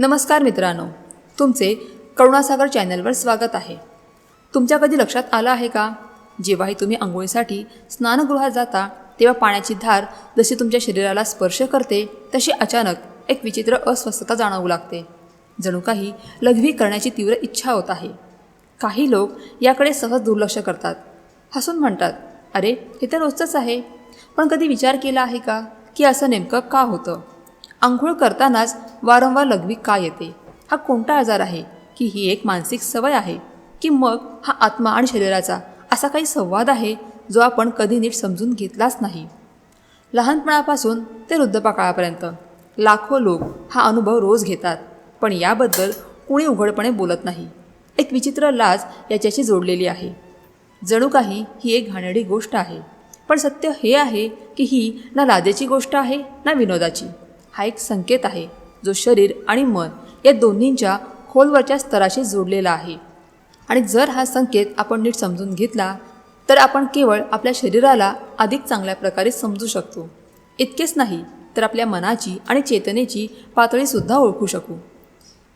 नमस्कार मित्रांनो तुमचे करुणासागर चॅनलवर स्वागत आहे. तुमच्या कधी लक्षात आलं आहे का? जेव्हाही तुम्ही आंघोळीसाठी स्नानगृहात जाता तेव्हा पाण्याची धार जशी तुमच्या शरीराला स्पर्श करते तशी अचानक एक विचित्र अस्वस्थता जाणवू लागते. जणू काही लघवी करण्याची तीव्र इच्छा होत आहे. काही लोक याकडे सहज दुर्लक्ष करतात. हसून म्हणतात अरे हे तर रोजचंच आहे. पण कधी विचार केला आहे का? की असं नेमकं का होतं? आंघोळ करतानाच वारंवार लघवी का येते? हा कोणता आजार आहे? की ही एक मानसिक सवय आहे? की मग हा आत्मा आणि शरीराचा असा काही संवाद आहे जो आपण कधी नीट समजून घेतलाच नाही? लहानपणापासून ते वृद्धपाकाळापर्यंत लाखो लोक हा अनुभव रोज घेतात पण याबद्दल कुणी उघडपणे बोलत नाही. एक विचित्र लाज याच्याशी जोडलेली आहे. जणू काही ही एक घाणेरडी गोष्ट आहे पण सत्य हे आहे की ही ना लाजेची गोष्ट आहे ना विनोदाची. हा एक संकेत आहे जो शरीर आणि मन या दोन्हींच्या खोलवरच्या स्तराशी जोडलेला आहे. आणि जर हा संकेत आपण नीट समजून घेतला तर आपण केवळ आपल्या शरीराला अधिक चांगल्या प्रकारे समजू शकतो. इतकेच नाही तर आपल्या मनाची आणि चेतनेची पातळीसुद्धा ओळखू शकू.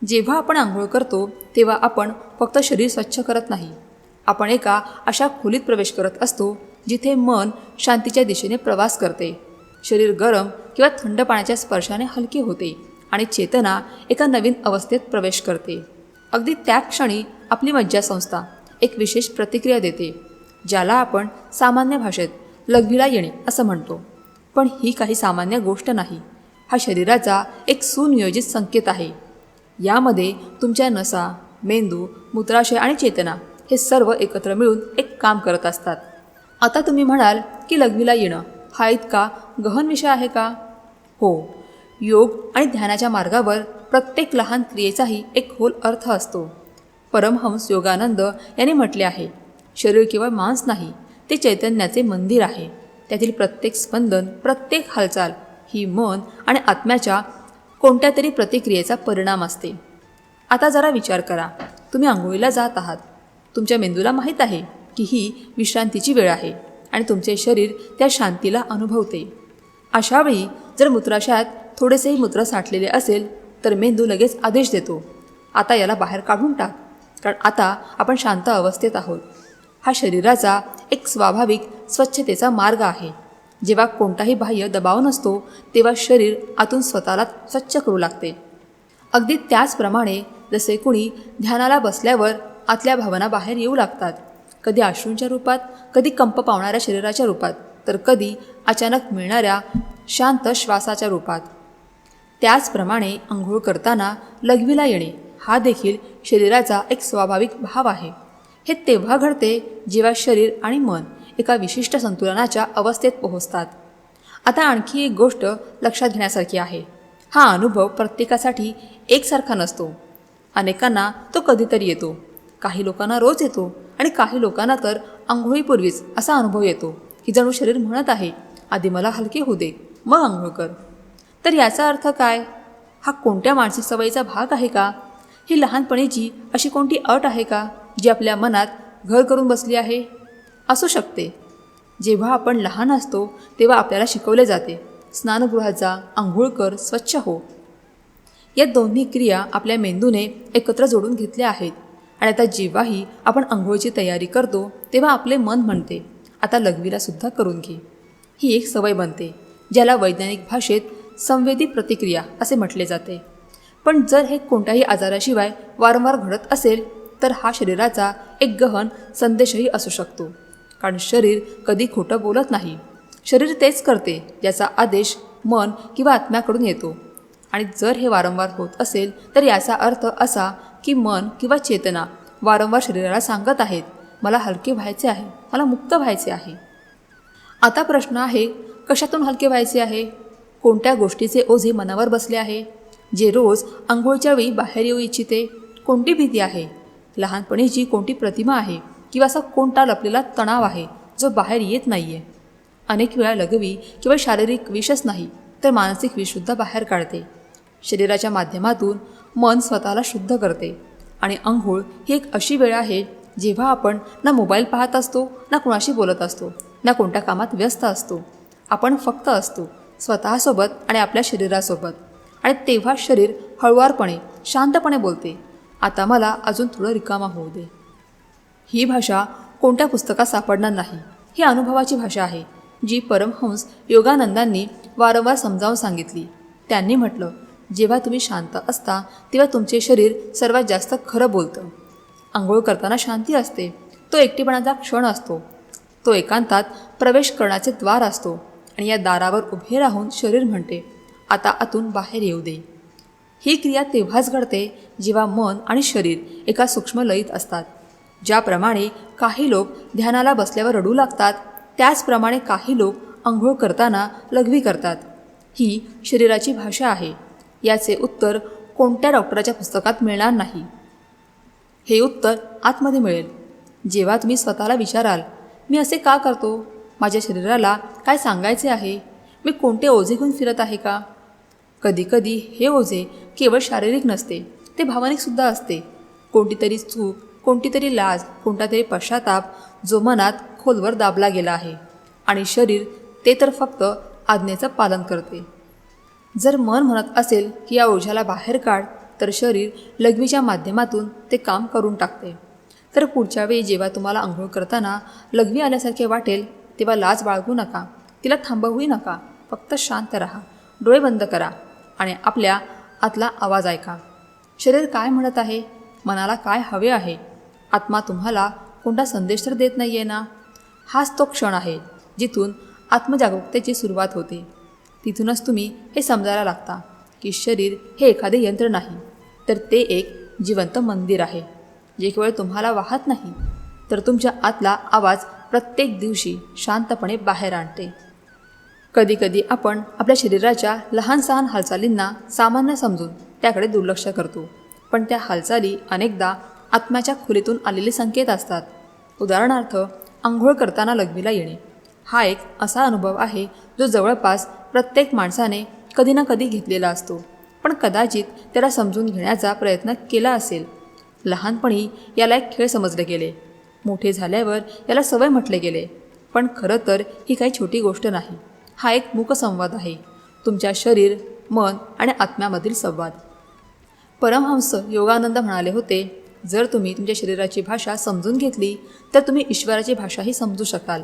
जेव्हा आपण आंघोळ करतो तेव्हा आपण फक्त शरीर स्वच्छ करत नाही. आपण एका अशा खोलीत प्रवेश करत असतो जिथे मन शांतीच्या दिशेने प्रवास करते. शरीर गरम किंवा थंड पाण्याच्या स्पर्शाने हलके होते आणि चेतना एका नवीन अवस्थेत प्रवेश करते. अगदी त्या क्षणी आपली मज्जासंस्था एक विशेष प्रतिक्रिया देते ज्याला आपण सामान्य भाषेत लघवीला येणे असं म्हणतो. पण ही काही सामान्य गोष्ट नाही. हा शरीराचा एक सुनियोजित संकेत आहे. यामध्ये तुमच्या नसा मेंदू मूत्राशय आणि चेतना हे सर्व एकत्र मिळून एक काम करत असतात. आता तुम्ही म्हणाल की लघवीला येणं हा इतका गहन विषय आहे का? हो. योग आणि ध्यानाच्या मार्गावर प्रत्येक लहान क्रियेचाही एक खोल अर्थ असतो. परमहंस योगानंद यांनी म्हटले आहे शरीर केवळ मांस नाही ते चैतन्याचे मंदिर आहे. त्यातील प्रत्येक स्पंदन प्रत्येक हालचाल ही मन आणि आत्म्याच्या कोणत्या तरी प्रतिक्रियेचा परिणाम असते. आता जरा विचार करा. तुम्ही आंघोळीला जात आहात. तुमच्या मेंदूला माहीत आहे की ही विश्रांतीची वेळ आहे आणि तुमचे शरीर त्या शांतीला अनुभवते. अशावेळी जर मूत्राशयात थोडेसेही मूत्र साठलेले असेल तर मेंदू लगेच आदेश देतो. आता याला बाहेर काढून टाक कारण आता आपण शांत अवस्थेत आहोत. हा शरीराचा एक स्वाभाविक स्वच्छतेचा मार्ग आहे. जेव्हा कोणताही बाह्य दबाव नसतो तेव्हा शरीर आतून स्वतःला स्वच्छ करू लागते. अगदी त्याचप्रमाणे जसे कुणी ध्यानाला बसल्यावर आतल्या भावना बाहेर येऊ लागतात कधी अश्रूंच्या रूपात कधी कंप पावणाऱ्या शरीराच्या रूपात. तर कधी अचानक मिळणाऱ्या शांत श्वासाच्या रूपात. त्याचप्रमाणे आंघोळ करताना लघवीला येणे हा देखील शरीराचा एक स्वाभाविक भाव आहे. हे तेव्हा घडते जेव्हा शरीर आणि मन एका विशिष्ट संतुलनाच्या अवस्थेत पोहोचतात. आता आणखी एक गोष्ट लक्षात घेण्यासारखी आहे. हा अनुभव प्रत्येकासाठी एकसारखा नसतो. अनेकांना तो कधीतरी येतो. काही लोकांना रोज येतो आणि काही लोकांना तर आंघोळीपूर्वीच असा अनुभव येतो. की जणू शरीर म्हणत आहे आधी मला हलके होऊ दे मग आंघोळ कर. तर याचा अर्थ काय? हा कोणत्या मानसिक सवयीचा भाग आहे का? ही लहानपणीची अशी कोणती अट आहे का जी आपल्या मनात घर करून बसली आहे? असू शकते. जेव्हा आपण लहान असतो तेव्हा आपल्याला शिकवले जाते स्नानगृहात जा आंघोळ कर स्वच्छ हो. या दोन्ही क्रिया आपल्या मेंदूने एकत्र जोडून घेतल्या आहेत. आणि आता जेव्हाही आपण आंघोळीची तयारी करतो तेव्हा आपले मन म्हणते. आता लघवीला सुद्धा करून घे. ही एक सवय बनते ज्याला वैज्ञानिक भाषेत संवेदी प्रतिक्रिया असे म्हटले जाते. पण जर हे कोणत्याही आजाराशिवाय वारंवार घडत असेल तर हा शरीराचा एक गहन संदेशही असू शकतो. कारण शरीर कधी खोटं बोलत नाही. शरीर तेच करते याचा आदेश मन किंवा आत्म्याकडून येतो. आणि जर हे वारंवार होत असेल तर याचा अर्थ असा की मन किंवा चेतना वारंवार शरीराला सांगत आहेत. मला हलके व्हायचे आहे. मला मुक्त व्हायचे आहे. आता प्रश्न आहे कशातून हलके व्हायचे आहे? कोणत्या गोष्टीचे ओझे मनावर बसले आहे? जे रोज आंघोळच्या वेळी बाहेर येऊ इच्छिते कोणती भीती आहे? लहानपणीची कोणती प्रतिमा आहे किंवा असा कोणता लपलेला तणाव आहे जो बाहेर येत नाही आहे अनेक वेळा लघवी किंवा शारीरिक विषच नाही तर मानसिक विषसुद्धा बाहेर काढते. शरीराच्या माध्यमातून मन स्वतःला शुद्ध करते. आणि अंघोळ ही एक अशी वेळ आहे जेव्हा आपण ना मोबाईल पाहत असतो ना कुणाशी बोलत असतो ना कोणत्या कामात व्यस्त असतो आपण फक्त असतो स्वतःसोबत आणि आपल्या शरीरासोबत. आणि तेव्हा शरीर हळुवारपणे शांतपणे बोलते. आता मला अजून थोडं रिकामा होऊ दे. ही भाषा कोणत्या पुस्तकात सापडणार नाही. ही अनुभवाची भाषा आहे जी परमहंस योगानंदांनी वारंवार समजावून सांगितली. त्यांनी म्हटलं जेव्हा तुम्ही शांत असता तेव्हा तुमचे शरीर सर्वात जास्त खरं बोलतं. आंघोळ करताना शांती असते. तो एकटेपणाचा क्षण असतो. तो एकांतात प्रवेश करण्याचे द्वार असतो आणि या दारावर उभे राहून शरीर म्हणते आता आतून बाहेर येऊ दे. ही क्रिया तेव्हाच घडते जेव्हा मन आणि शरीर एका सूक्ष्म लयीत असतात. ज्याप्रमाणे काही लोक ध्यानाला बसल्यावर रडू लागतात त्याचप्रमाणे काही लोक आंघोळ करताना लघवी करतात. ही शरीराची भाषा आहे. याचे उत्तर कोणत्या डॉक्टराच्या पुस्तकात मिळणार नाही. हे उत्तर आतमध्ये मिळेल. जेव्हा तुम्ही स्वतःला विचाराल मी असे का करतो? माझ्या शरीराला काय सांगायचे आहे? मी कोणते ओझे घेऊन फिरत आहे का? कधीकधी हे ओझे केवळ शारीरिक नसते ते भावनिकसुद्धा असते. कोणती तरी चूक कोणती तरी लाज कोणता तरी पश्चाताप जो मनात खोलवर दाबला गेला आहे आणि शरीर ते तर फक्त आज्ञेचं पालन करते. जर मन म्हणत असेल की या ओझ्याला बाहेर काढ तर शरीर लघवीच्या माध्यमातून ते काम करून टाकते. तर पुढच्या वेळी जेव्हा तुम्हाला आंघोळ करताना लघवी आल्यासारखे वाटेल तेव्हा लाज बाळगू नका. तिला थांबवूही नका. फक्त शांत राहा. डोळे बंद करा आणि आपल्या आतला आवाज ऐका. शरीर काय म्हणत आहे? मनाला काय हवे आहे? आत्मा तुम्हाला कोणता संदेश तर देत नाही आहे ना? हाच तो क्षण आहे जिथून आत्मजागरूकतेची सुरुवात होते. तिथूनच तुम्ही हे समजायला लागता. की शरीर हे एखादे यंत्र नाही तर ते एक जिवंत मंदिर आहे जे केवळ तुम्हाला वाहत नाही तर तुमच्या आतला आवाज प्रत्येक दिवशी शांतपणे बाहेर आणते. कधीकधी आपण आपल्या शरीराच्या लहान सहान हालचालींना सामान्य समजून त्याकडे दुर्लक्ष करतो पण त्या हालचाली अनेकदा आत्म्याच्या खोलीतून आलेले संकेत असतात. उदाहरणार्थ आंघोळ करताना लघवीला येणे. हा एक असा अनुभव आहे जो जवळपास प्रत्येक माणसाने कधी ना कधी घेतलेला असतो. पण कदाचित त्याला समजून घेण्याचा प्रयत्न केला असेल. लहानपणी याला एक खेळ समजले गेले. मोठे झाल्यावर याला सवय म्हटले गेले. पण खरं तर ही काही छोटी गोष्ट नाही. हा एक मूकसंवाद आहे. तुमच्या शरीर मन आणि आत्म्यामधील संवाद. परमहंस योगानंद म्हणाले होते जर तुम्ही तुमच्या शरीराची भाषा समजून घेतली तर तुम्ही ईश्वराची भाषाही समजू शकाल.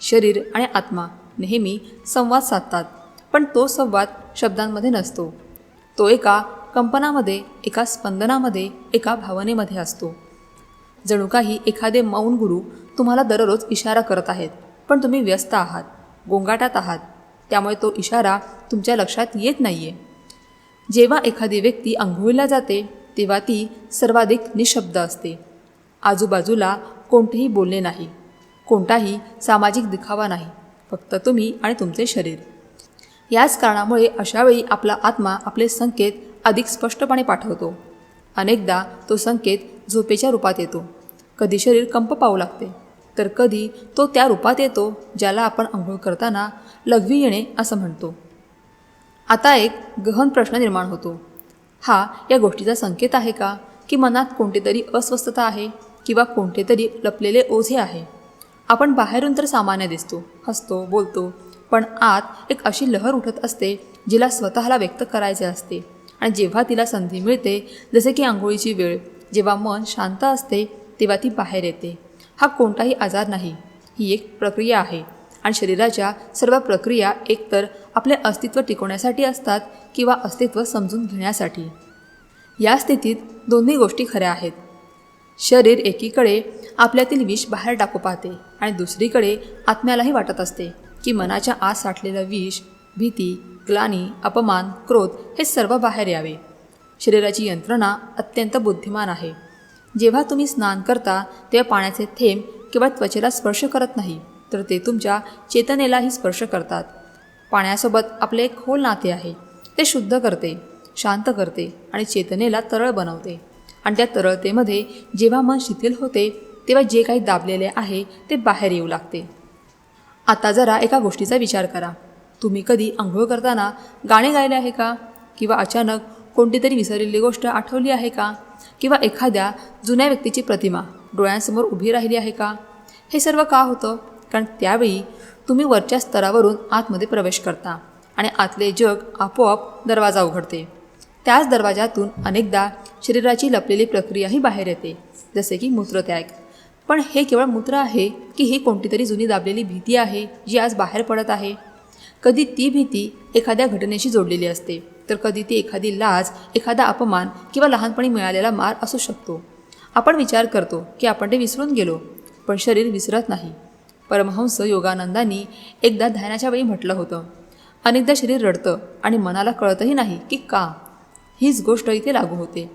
शरीर आणि आत्मा नेहमी संवाद साधतात. पण तो संवाद शब्दांमध्ये नसतो. तो एका कंपनामध्ये एका स्पंदनामध्ये एका भावनेमध्ये असतो. जणू काही एखादे मौन गुरु तुम्हाला दररोज इशारा करत आहेत पण तुम्ही व्यस्त आहात गोंगाटात आहात. त्यामुळे तो इशारा तुमच्या लक्षात येत नाही आहे जेव्हा एखादी व्यक्ती आंघोळीला जाते तेव्हा ती सर्वाधिक निशब्द असते. आजूबाजूला कोणतेही बोलणे नाही. कोणताही सामाजिक दिखावा नाही. फक्त तुम्ही आणि तुमचे शरीर. याच कारणामुळे अशावेळी आपला आत्मा आपले संकेत अधिक स्पष्टपणे पाठवतो. अनेकदा तो संकेत झोपेच्या रूपात येतो. कधी शरीर कंप पाहू लागते तर कधी तो त्या रूपात येतो ज्याला आपण आंघोळ करताना लघवी येणे असं म्हणतो. आता एक गहन प्रश्न निर्माण होतो. हा या गोष्टीचा संकेत आहे का? की मनात कोणतेतरी अस्वस्थता आहे किंवा कोणते तरी लपलेले ओझे आहे? आपण बाहेरून तर सामान्य दिसतो हसतो बोलतो पण आत एक अशी लहर उठत असते जिला स्वतःला व्यक्त करायचे असते. आणि जेव्हा तिला संधी मिळते जसे की आंघोळीची वेळ जेव्हा मन शांत असते तेव्हा ती बाहेर येते. हा कोणताही आजार नाही. ही एक प्रक्रिया आहे. आणि शरीराच्या सर्व प्रक्रिया एकतर आपले अस्तित्व टिकवण्यासाठी असतात किंवा अस्तित्व समजून घेण्यासाठी. या स्थितीत दोन्ही गोष्टी खऱ्या आहेत. शरीर एकीकडे आपल्यातील विष बाहेर टाकू पाहते आणि दुसरीकडे आत्म्यालाही वाटत असते. की मनाच्या आत साठलेलं विष भीती ग्लानी अपमान क्रोध हे सर्व बाहेर यावे. शरीराची यंत्रणा अत्यंत बुद्धिमान आहे. जेव्हा तुम्ही स्नान करता तेव्हा पाण्याचे थेंब किंवा त्वचेला स्पर्श करत नाही तर ते तुमच्या चेतनेलाही स्पर्श करतात. पाण्यासोबत आपले एक खोल नाते आहे. ते शुद्ध करते शांत करते आणि चेतनेला तरळ बनवते. आणि त्या तरळतेमध्ये जेव्हा मन शिथिल होते तेव्हा जे काही दाबलेले आहे ते बाहेर येऊ लागते. आता जरा एका गोष्टीचा विचार करा. तुम्ही कधी आंघोळ करताना गाणे गायले आहे का? किंवा अचानक कोणती तरी विसरलेली गोष्ट आठवली आहे का? किंवा एखाद्या जुन्या व्यक्तीची प्रतिमा डोळ्यांसमोर उभी राहिली आहे का? हे सर्व का होतं? कारण त्यावेळी तुम्ही वरच्या स्तरावरून आतमध्ये प्रवेश करता आणि आतले जग आपोआप दरवाजा उघडते. त्याच दरवाजातून अनेकदा शरीराची लपलेली प्रक्रियाही बाहेर येते जसे की मूत्रत्याग. पण हे केवळ मूत्र आहे की ही कोणती तरी जुनी दाबलेली भीती आहे जी आज बाहेर पडत आहे. कधी ती भीती एखाद्या घटनेशी जोडलेली असते तर कधी ती एखादी लाज एखादा अपमान किंवा लहानपणी मिळालेला मार असू शकतो. आपण विचार करतो की आपण ते विसरून गेलो पण शरीर विसरत नाही. परमहंस योगानंदांनी एकदा ध्यानाच्या वेळी म्हटलं होतं अनेकदा शरीर रडतं आणि मनाला कळतही नाही की का? हीच गोष्ट इथे लागू होते.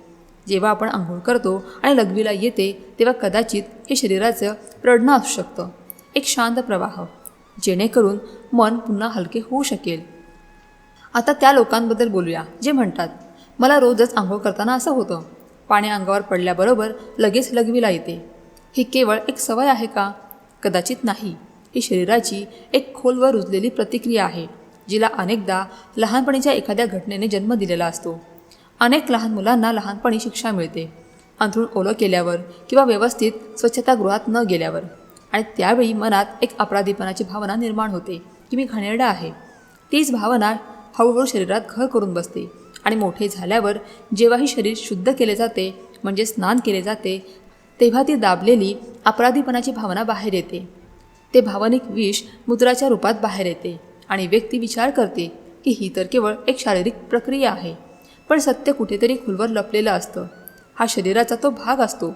जेव्हा आपण आंघोळ करतो आणि लघवीला येते तेव्हा कदाचित हे शरीराचं रडणं असू शकतं. एक शांत प्रवाह जेणेकरून मन पुन्हा हलके होऊ शकेल. आता त्या लोकांबद्दल बोलूया जे म्हणतात मला रोजच आंघोळ करताना असं होतं. पाणी अंगावर पडल्याबरोबर लगेच लघवीला येते. ही केवळ एक सवय आहे का? कदाचित नाही. ही शरीराची एक खोलवर रुजलेली प्रतिक्रिया आहे जिला अनेकदा लहानपणीच्या एखाद्या घटनेने जन्म दिलेला असतो. अनेक लहान मुलांना लहानपणी शिक्षा मिळते. अंथरूण ओलं केल्यावर किंवा व्यवस्थित स्वच्छतागृहात न गेल्यावर. आणि त्यावेळी मनात एक अपराधीपणाची भावना निर्माण होते की मी घाणेरडा आहे. तीच भावना हळूहळू शरीरात घर करून बसते आणि मोठे झाल्यावर जेव्हाही शरीर शुद्ध केले जाते म्हणजे स्नान केले जाते तेव्हा ती दाबलेली अपराधीपणाची भावना बाहेर येते. ते भावनिक विष मुद्राच्या रूपात बाहेर येते आणि व्यक्ती विचार करते की ही तर केवळ एक शारीरिक प्रक्रिया आहे. पण सत्य कुठेतरी खुलवर लपलेलं असतं. हा शरीराचा तो भाग असतो.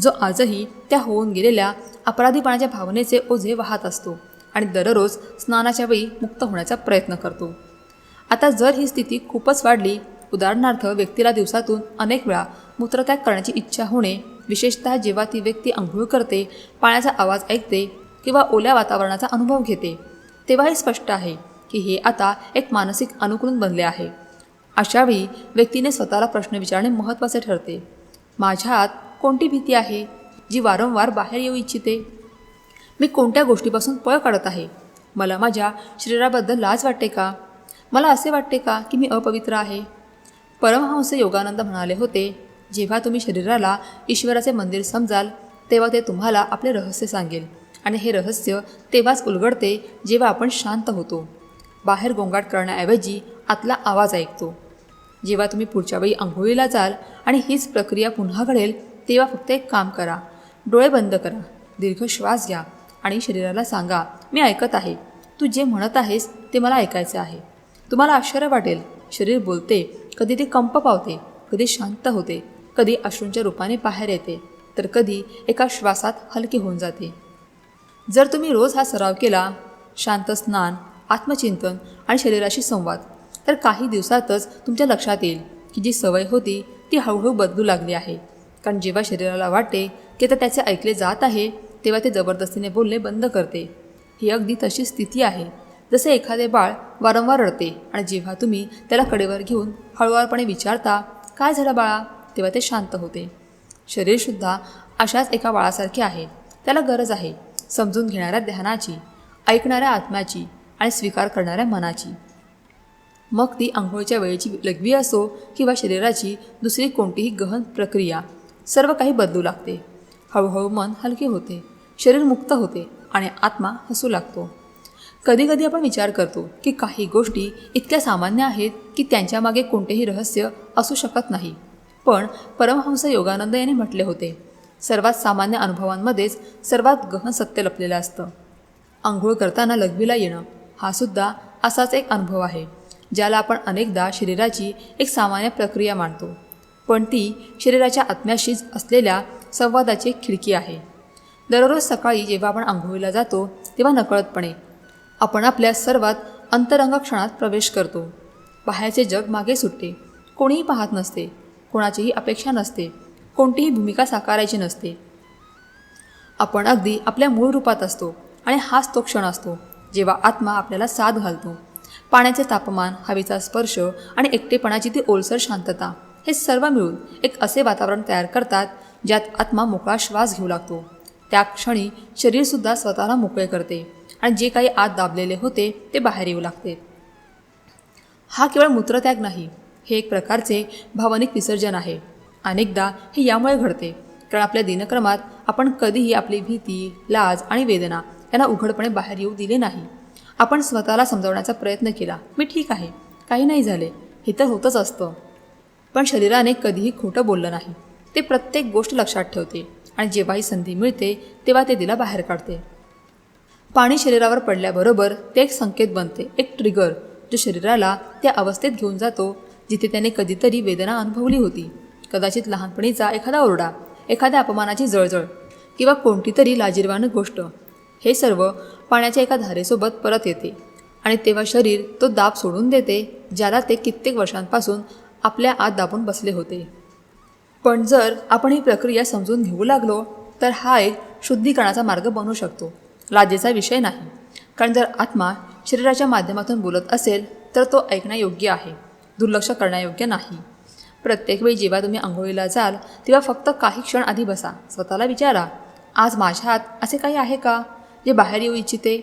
जो आजही त्या होऊन गेलेल्या अपराधीपणाच्या भावनेचे ओझे वाहत असतो आणि दररोज स्नानाच्या वेळी मुक्त होण्याचा प्रयत्न करतो. आता जर ही स्थिती खूपच वाढली उदाहरणार्थ व्यक्तीला दिवसातून अनेक वेळा मूत्रत्याग करण्याची इच्छा होणे विशेषतः जेव्हा ती व्यक्ती आंघोळ करते पाण्याचा आवाज ऐकते किंवा ओल्या वातावरणाचा अनुभव घेते तेव्हा हे स्पष्ट आहे की हे आता एक मानसिक अनुकूलन बनले आहे. अशावेळी व्यक्तीने स्वतःला प्रश्न विचारणे महत्त्वाचे ठरते. माझ्यात कोणती भीती आहे जी वारंवार बाहेर येऊ इच्छिते? मी कोणत्या गोष्टीपासून पळ काढत आहे? मला माझ्या शरीराबद्दल लाज वाटते का? मला असे वाटते का की मी अपवित्र आहे? परमहंस योगानंद म्हणाले होते जेव्हा तुम्ही शरीराला ईश्वराचे मंदिर समजाल तेव्हा ते तुम्हाला आपले रहस्य सांगेल. आणि हे रहस्य तेव्हाच उलगडते जेव्हा आपण शांत होतो. बाहेर गोंगाट करण्याऐवजी आतला आवाज ऐकतो. जेव्हा तुम्ही पुढच्या वेळी आंघोळीला जाल आणि हीच प्रक्रिया पुन्हा घडेल तेव्हा फक्त एक काम करा. डोळे बंद करा दीर्घ श्वास घ्या आणि शरीराला सांगा मी ऐकत आहे. तू जे म्हणत आहेस ते मला ऐकायचं आहे. तुम्हाला आश्चर्य वाटेल. शरीर बोलते कधी ते कंप पावते कधी शांत होते कधी अश्रूंच्या रूपाने बाहेर येते तर कधी एका श्वासात हलके होऊन जाते. जर तुम्ही रोज हा सराव केला शांत स्नान आत्मचिंतन आणि शरीराशी संवाद तर काही दिवसातच तुमच्या लक्षात येईल की जी सवय होती ती हळूहळू बदलू लागली आहे. कारण जेव्हा शरीराला वाटते की आता त्याचे ऐकले जात आहे तेव्हा ते जबरदस्तीने बोलणे बंद करते. ही अगदी तशी स्थिती आहे. जसे एखादे बाळ वारंवार रडते आणि जेव्हा तुम्ही त्याला कडेवर घेऊन हळूवारपणे विचारता काय झालं बाळा? तेव्हा ते शांत होते. शरीरसुद्धा अशाच एका बाळासारखे आहे. त्याला गरज आहे समजून घेणाऱ्या ध्यानाची ऐकणाऱ्या आत्म्याची आणि स्वीकार करणाऱ्या मनाची. मग ती आंघोळीच्या वेळेची लघवी असो किंवा शरीराची दुसरी कोणतीही गहन प्रक्रिया सर्व काही बदलू लागते. हळूहळू मन हलके होते शरीर मुक्त होते आणि आत्मा हसू लागतो. कधीकधी आपण विचार करतो की काही गोष्टी इतक्या सामान्य आहेत की त्यांच्यामागे कोणतेही रहस्य असू शकत नाही. पण परमहंस योगानंद यांनी म्हटले होते सर्वात सामान्य अनुभवांमध्येच सर्वात गहन सत्य लपलेलं असतं. आंघोळ करताना लघवीला येणं हा सुद्धा असाच एक अनुभव आहे. ज्याला आपण अनेकदा शरीराची एक सामान्य प्रक्रिया मानतो. पण ती शरीराच्या आत्म्याशीच असलेल्या संवादाची खिडकी आहे. दररोज सकाळी जेव्हा आपण आंघोळीला जातो तेव्हा नकळतपणे आपण आपल्या सर्वात अंतरंग क्षणात प्रवेश करतो. बाहेरचे जग मागे सुटते. कोणीही पाहत नसते. कोणाचीही अपेक्षा नसते. कोणतीही भूमिका साकारायची नसते. आपण अगदी आपल्या मूळ रूपात असतो आणि हाच तो क्षण असतो जेव्हा आत्मा आपल्याला साथ घालतो. पाण्याचे तापमान हवेचा स्पर्श आणि एकटेपणाची ती ओलसर शांतता हे सर्व मिळून एक असे वातावरण तयार करतात ज्यात आत्मा मोकळा श्वास घेऊ लागतो. त्या क्षणी शरीरसुद्धा स्वतःला मोकळे करते आणि जे काही आत दाबलेले होते ते बाहेर येऊ लागते. हा केवळ मूत्रत्याग नाही हे एक प्रकारचे भावनिक विसर्जन आहे. अनेकदा हे यामुळे घडते कारण आपल्या दिनक्रमात आपण कधीही आपली भीती लाज आणि वेदना यांना उघडपणे बाहेर येऊ दिले नाही. आपण स्वतःला समजावण्याचा प्रयत्न केला. मी ठीक आहे. काही नाही झाले. हे तर होतच असतं. पण शरीराने कधीही खोटं बोललं नाही. ते प्रत्येक गोष्ट लक्षात ठेवते आणि जेव्हाही संधी मिळते तेव्हा ते तिला बाहेर काढते. पाणी शरीरावर पडल्याबरोबर ते एक संकेत बनते एक ट्रिगर जो शरीराला त्या अवस्थेत घेऊन जातो जिथे त्याने कधीतरी वेदना अनुभवली होती. कदाचित लहानपणीचा एखादा ओरडा एखाद्या अपमानाची जळजळ किंवा कोणतीतरी लाजीरवान गोष्ट. हे सर्व पाण्याच्या एका धारेसोबत परत येते आणि तेव्हा शरीर तो दाब सोडून देते ज्याला ते कित्येक वर्षांपासून आपल्या आत दाबून बसले होते. पण जर आपण ही प्रक्रिया समजून घेऊ लागलो तर हा एक शुद्धीकरणाचा मार्ग बनू शकतो. लाजेचा विषय नाही. कारण जर आत्मा शरीराच्या माध्यमातून बोलत असेल तर तो ऐकण्यायोग्य आहे दुर्लक्ष करण्यायोग्य नाही. प्रत्येक वेळी जेव्हा तुम्ही आंघोळीला जाल तेव्हा फक्त काही क्षण आधी बसा स्वतःला विचारा आज माझ्या हात असे काही आहे का? जे बाहेर येऊ इच्छिते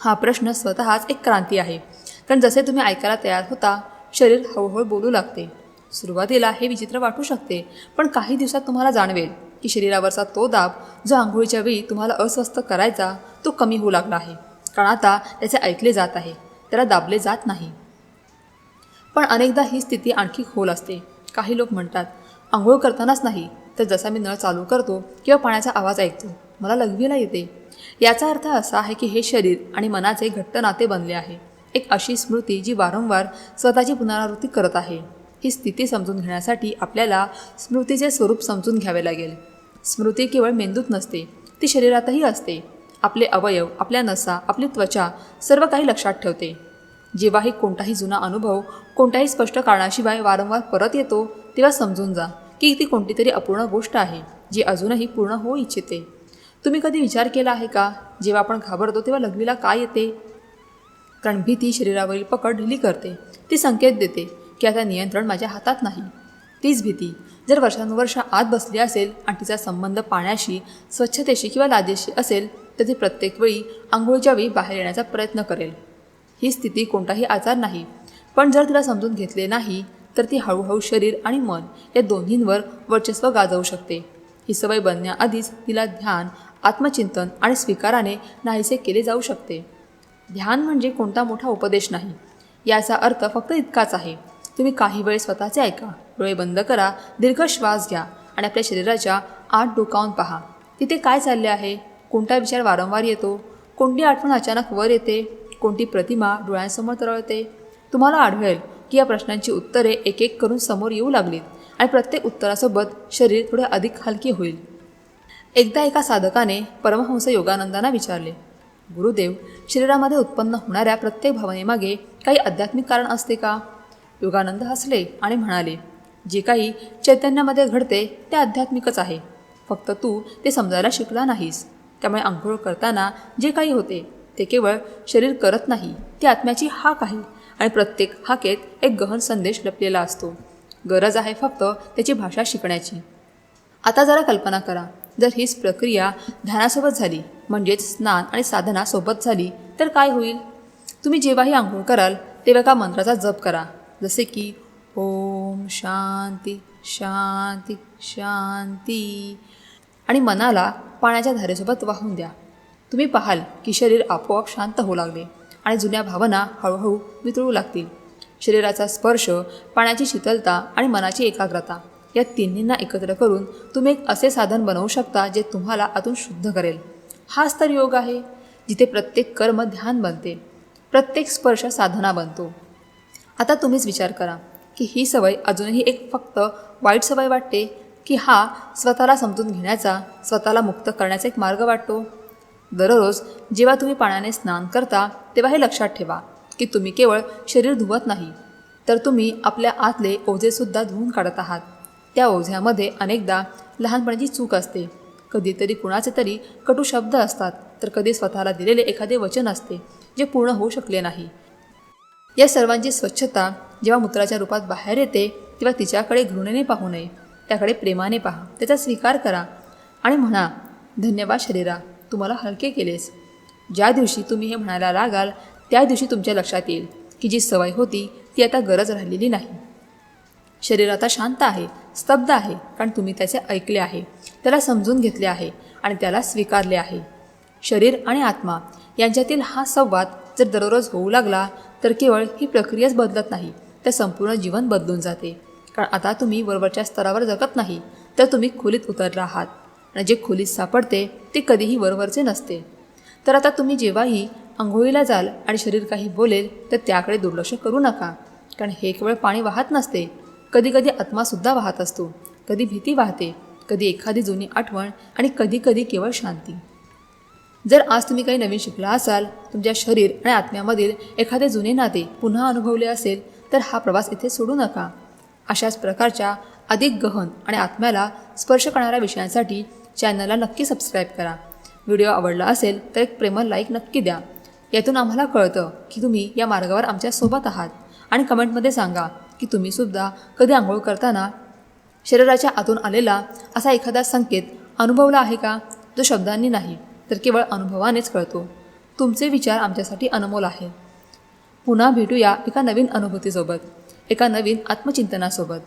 हा प्रश्न स्वतःच एक क्रांती आहे. कारण जसे तुम्ही ऐकायला तयार होता शरीर हळूहळू बोलू लागते. सुरुवातीला हे विचित्र वाटू शकते पण काही दिवसात तुम्हाला जाणवेल की शरीरावरचा तो दाब जो आंघोळीच्या वेळी तुम्हाला अस्वस्थ करायचा तो कमी होऊ लागला आहे. कारण आता त्याचे ऐकले जात आहे त्याला दाबले जात नाही. पण अनेकदा ही स्थिती आणखी खोल असते. काही लोक म्हणतात आंघोळ करतानाच नाही तर जसा मी नळ चालू करतो किंवा पाण्याचा आवाज ऐकतो. मला लघवीला येते. याचा अर्थ असा आहे की हे शरीर आणि मनाचे घट्ट नाते बनले आहे. एक अशी स्मृती जी वारंवार स्वतःची पुनरावृत्ती करत आहे. ही स्थिती समजून घेण्यासाठी आपल्याला स्मृतीचे स्वरूप समजून घ्यावे लागेल. स्मृती केवळ मेंदूत नसते ती शरीरातही असते. आपले अवयव आपल्या नसा आपली त्वचा सर्व काही लक्षात ठेवते. जेव्हाही कोणताही जुना अनुभव कोणत्याही स्पष्ट कारणाशिवाय वारंवार परत येतो तेव्हा समजून जा की ती कोणती तरी अपूर्ण गोष्ट आहे जी अजूनही पूर्ण होऊ इच्छिते. तुम्ही कधी विचार केला आहे का? जेव्हा आपण घाबरतो तेव्हा लघवीला काय येते? कारण भीती शरीरावरील पकड ढिली करते. ती संकेत देते की आता नियंत्रण माझ्या हातात नाही. तीच भीती जर वर्षानुवर्ष आत बसली असेल आणि तिचा संबंध पाण्याशी स्वच्छतेशी किंवा लाजेशी असेल तर ती प्रत्येक वेळी आंघोळीच्या वेळी बाहेर येण्याचा प्रयत्न करेल. ही स्थिती कोणताही आजार नाही. पण जर तिला समजून घेतले नाही तर ती हळूहळू शरीर आणि मन या दोन्हींवर वर्चस्व गाजवू शकते. ही सवय बनण्याआधीच तिला ध्यान आत्मचिंतन आणि स्वीकाराने नाहीसे केले जाऊ शकते. ध्यान म्हणजे कोणता मोठा उपदेश नाही. याचा अर्थ फक्त इतकाच आहे. तुम्ही काही वेळ स्वतःचे ऐका. डोळे बंद करा. दीर्घ श्वास घ्या आणि आपल्या शरीराच्या आत डोकावून पहा. तिथे काय चालले आहे? कोणता विचार वारंवार येतो? कोणती आठवण अचानक वर येते? कोणती प्रतिमा डोळ्यांसमोर तरळते? तुम्हाला आढळेल की या प्रश्नांची उत्तरे एक एक करून समोर येऊ लागलीत आणि प्रत्येक उत्तरासोबत शरीर थोडे अधिक हलके होईल. एकदा एका साधकाने परमहंस योगानंदांना विचारले गुरुदेव शरीरामध्ये उत्पन्न होणाऱ्या प्रत्येक भावनेमागे काही आध्यात्मिक कारण असते का? योगानंद हसले आणि म्हणाले जे काही चैतन्यामध्ये घडते ते आध्यात्मिकच आहे. फक्त तू ते समजायला शिकला नाहीस. त्यामुळे आंघोळ करताना जे काही होते ते केवळ शरीर करत नाही ती आत्म्याची हाक आहे आणि प्रत्येक हाकेत एक गहन संदेश लपलेला असतो. गरज आहे फक्त त्याची भाषा शिकण्याची. आता जरा कल्पना करा. जर हीच प्रक्रिया ध्यानासोबत झाली म्हणजेच स्नान आणि साधना सोबत झाली तर काय होईल? तुम्ही जेव्हाही आंघोळ कराल तेव्हा का मंत्राचा जप करा. जसे की ओम शांती शांती शांती. आणि मनाला पाण्याच्या धारेसोबत वाहून द्या. तुम्ही पाहाल की शरीर आपोआप शांत होऊ लागले आणि जुन्या भावना हळूहळू वितळू लागतील. शरीराचा स्पर्श पाण्याची शीतलता आणि मनाची एकाग्रता. या तिन्हींना एकत्र करून तुम्ही एक असे साधन बनवू शकता जे तुम्हाला आतून शुद्ध करेल. हाच तर योग आहे जिथे प्रत्येक कर्म ध्यान बनते प्रत्येक स्पर्श साधना बनतो. आता तुम्हीच विचार करा की ही सवय अजूनही एक फक्त वाईट सवय वाटते की हा स्वतःला समजून घेण्याचा स्वतःला मुक्त करण्याचा एक मार्ग वाटतो? दररोज जेव्हा तुम्ही पाण्याने स्नान करता तेव्हा हे लक्षात ठेवा की तुम्ही केवळ शरीर धुवत नाही तर तुम्ही आपल्या आतले ओझेसुद्धा धुवून काढत आहात. त्या ओझ्यामध्ये अनेकदा लहानपणाची चूक असते. कधीतरी कुणाचे तरी कटू शब्द असतात तर कधी स्वतःला दिलेले एखादे वचन असते जे पूर्ण होऊ शकले नाही. या सर्वांची स्वच्छता जेव्हा मूत्राच्या रूपात बाहेर येते तेव्हा तिच्याकडे घृणेने पाहू नये. त्याकडे प्रेमाने पहा. त्याचा स्वीकार करा आणि म्हणा धन्यवाद शरीरा तुम्हाला हलके केलेस. ज्या दिवशी तुम्ही हे म्हणायला लागाल त्या दिवशी तुमच्या लक्षात येईल की जी सवय होती ती आता गरज राहिलेली नाही. शरीर आता शांत आहे स्तब्ध आहे कारण तुम्ही त्याचे ऐकले आहे. त्याला समजून घेतले आहे आणि त्याला स्वीकारले आहे. शरीर आणि आत्मा यांच्यातील हा संवाद जर दररोज होऊ लागला तर केवळ ही प्रक्रियाच बदलत नाही तर संपूर्ण जीवन बदलून जाते. कारण आता तुम्ही वरवरच्या स्तरावर जगत नाही तर तुम्ही खोलीत उतरला आहात. आणि जे खोलीत सापडते ते कधीही वरवरचे नसते. तर आता तुम्ही जेव्हाही आंघोळीला जाल आणि शरीर काही बोलेल तर त्याकडे दुर्लक्ष करू नका कारण हे केवळ पाणी वाहत नसते कधी कधी आत्मासुद्धा वाहत असतो. कधी भीती वाहते कधी एखादी जुनी आठवण आणि कधी कधी केवळ शांती. जर आज तुम्ही काही नवीन शिकला असाल तुमच्या शरीर आणि आत्म्यामधील एखादे जुने नाते पुन्हा अनुभवले असेल तर हा प्रवास इथे सोडू नका. अशाच प्रकारच्या अधिक गहन आणि आत्म्याला स्पर्श करणाऱ्या विषयांसाठी चॅनलला नक्की सबस्क्राईब करा. व्हिडिओ आवडला असेल तर एक प्रेमल लाईक नक्की द्या. यातून आम्हाला कळतं की तुम्ही या मार्गावर आमच्यासोबत आहात आणि कमेंटमध्ये सांगा की तुम्हीसुद्धा कधी आंघोळ करताना शरीराच्या आतून आलेला असा एखादा संकेत अनुभवला आहे का? जो शब्दांनी नाही तर केवळ अनुभवानेच कळतो. तुमचे विचार आमच्यासाठी अनमोल आहे. पुन्हा भेटूया एका नवीन अनुभूतीसोबत एका नवीन आत्मचिंतनासोबत.